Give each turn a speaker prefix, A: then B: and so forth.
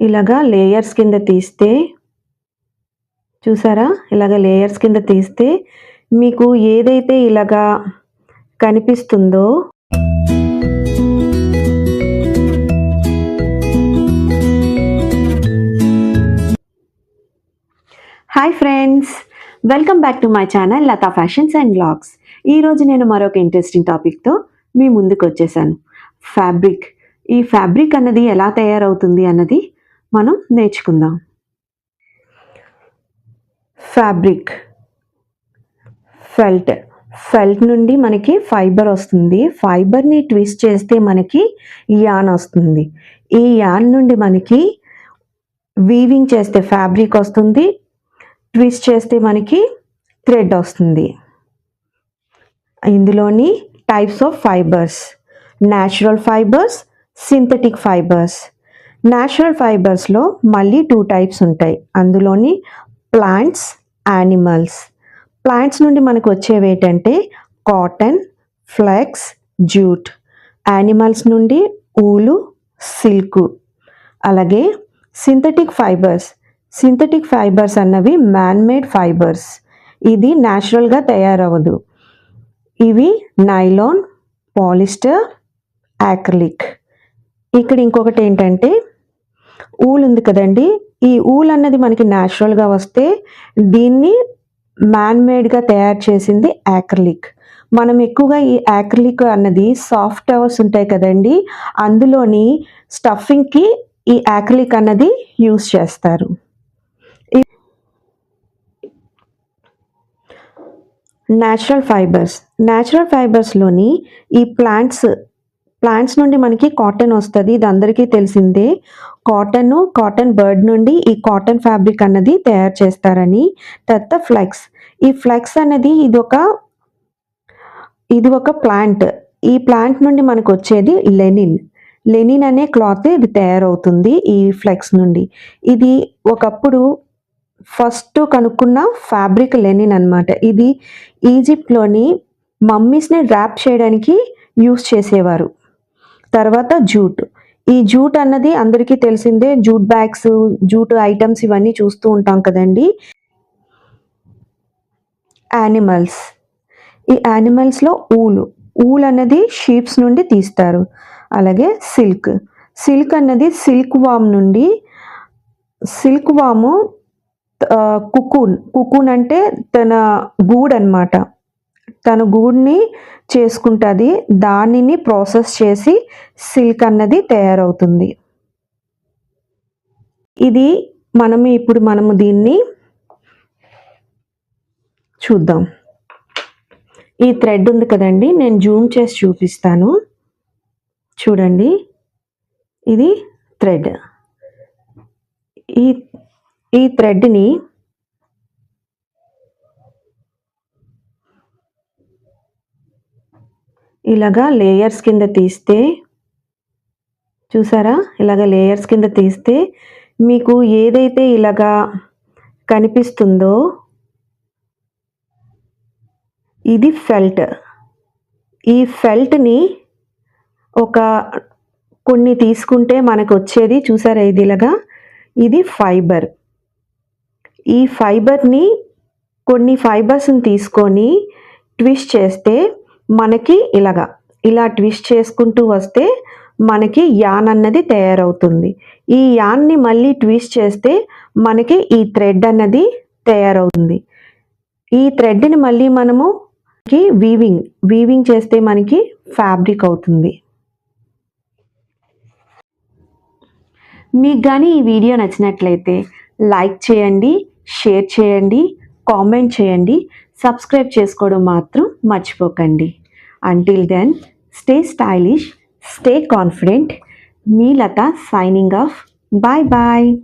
A: ఇలాగా లేయర్స్ కింద తీస్తే చూసారా? ఇలాగ లేయర్స్ కింద తీస్తే మీకు ఏదైతే ఇలాగా కనిపిస్తుందో hi friends welcome back to my channel Latha fashions and blogs ఈరోజు నేను మరొక ఇంట్రెస్టింగ్ టాపిక్తో మీ ముందుకు వచ్చేసాను. ఫ్యాబ్రిక్ ఈ ఫ్యాబ్రిక్ అన్నది ఎలా తయారవుతుంది అన్నది మనం నేర్చుకుందాం. ఫ్యాబ్రిక్ ఫెల్ట్ ఫెల్ట్ నుండి మనకి ఫైబర్ వస్తుంది. ఫైబర్ని ట్విస్ట్ చేస్తే మనకి యాన్ వస్తుంది. ఈ యాన్ నుండి మనకి వీవింగ్ చేస్తే ఫ్యాబ్రిక్ వస్తుంది. ట్విస్ట్ చేస్తే మనకి థ్రెడ్ వస్తుంది. ఇందులోని types of fibres natural fibres synthetic fibres natural ఫైబర్స్లో మళ్ళీ టూ టైప్స్ ఉంటాయి. అందులోని ప్లాంట్స్ యానిమల్స్. ప్లాంట్స్ నుండి మనకు వచ్చేవి ఏంటంటే కాటన్ ఫ్లెక్స్ జూట్. యానిమల్స్ నుండి ఊలు సిల్క్. అలాగే సింథటిక్ ఫైబర్స్. సింథటిక్ ఫైబర్స్ అన్నవి మ్యాన్మేడ్ ఫైబర్స్. ఇది న్యాచురల్గా తయారవ్వదు. ఇవి నైలాన్ పాలిస్టర్ యాక్రిలిక్. ఇక్కడ ఇంకొకటి ఏంటంటే ఊల్ ఉంది కదండి. ఈ ఊల్ అన్నది మనకి న్యాచురల్గా వస్తే దీన్ని మ్యాన్ మేడ్గా తయారు చేసింది యాక్రిలిక్ మనం ఎక్కువగా ఈ యాక్రిలిక్ అన్నది సాఫ్ట్ టవర్స్ ఉంటాయి కదండి. అందులోని స్టఫింగ్కి ఈ యాక్రిలిక్ అన్నది యూస్ చేస్తారు. న్యాచురల్ ఫైబర్స్ న్యాచురల్ ఫైబర్స్లోని ఈ ప్లాంట్స్ ప్లాంట్స్ నుండి మనకి కాటన్ వస్తుంది. ఇది అందరికీ తెలిసిందే. కాటన్ కాటన్ బర్డ్ నుండి ఈ కాటన్ ఫ్యాబ్రిక్ అన్నది తయారు చేస్తారని తర్వాత ఫ్లెక్స్. ఈ ఫ్లెక్స్ అనేది ఇది ఒక ఇది ఒక ప్లాంట్. ఈ ప్లాంట్ నుండి మనకు వచ్చేది లెనిన్. లెనిన్ అనే క్లాత్ ఇది తయారవుతుంది ఈ ఫ్లెక్స్ నుండి. ఇది ఒకప్పుడు ఫస్ట్ కనుక్కున్న ఫ్యాబ్రిక్ లెనిన్ అనమాట ఇది ఈజిప్ట్లోని మమ్మీస్ని ర్యాప్ చేయడానికి యూస్ చేసేవారు. తర్వాత జూట్. ఈ జూట్ అన్నది అందరికీ తెలిసిందే జూట్ బ్యాగ్స్ జూట్ ఐటమ్స్ ఇవన్నీ చూస్తూ ఉంటాం కదండి. యానిమల్స్ ఈ యానిమల్స్లో ఊలు. ఊల్ అనేది షీప్స్ నుండి తీస్తారు. అలాగే సిల్క్ సిల్క్ అన్నది సిల్క్ వామ్ నుండి సిల్క్ వాము కుకూన్ కుకూన్ అంటే తన గూడ్ అనమాట తన గూడ్ని చేసుకుంటుంది. దానిని ప్రాసెస్ చేసి సిల్క్ అన్నది తయారవుతుంది. ఇది మనము ఇప్పుడు మనము దీన్ని చూద్దాం. ఈ థ్రెడ్ ఉంది కదండి నేను జూమ్ చేసి చూపిస్తాను. చూడండి ఇది థ్రెడ్. ఈ ఈ థ్రెడ్ని ఇలాగా లేయర్స్ కింద తీస్తే చూసారా? ఇలాగ లేయర్స్ కింద తీస్తే మీకు ఏదైతే ఇలాగా కనిపిస్తుందో ఇది ఫెల్ట్. ఈ ఫెల్ట్ని ఒక కొన్ని తీసుకుంటే మనకు వచ్చేది చూసారా ఇది ఇలాగా? ఇది ఫైబర్. ఈ ఫైబర్ని కొన్ని ఫైబర్స్ని తీసుకొని ట్విస్ట్ చేస్తే మనకి ఇలాగా ఇలా ట్విస్ట్ చేసుకుంటూ వస్తే మనకి యాన్ అన్నది తయారవుతుంది. ఈ యాన్ని మళ్ళీ ట్విస్ట్ చేస్తే మనకి ఈ థ్రెడ్ అన్నది తయారవుతుంది. ఈ థ్రెడ్ని మళ్ళీ మనము వీవింగ్ వీవింగ్ చేస్తే మనకి ఫ్యాబ్రిక్ అవుతుంది. మీకు కానీ ఈ వీడియో నచ్చినట్లయితే లైక్ చేయండి షేర్ చేయండి కామెంట్ చేయండి సబ్స్క్రైబ్ చేసుకోవడం మాత్రం మర్చిపోకండి. Until then, stay stylish, stay confident. Me Lata signing off. Bye bye.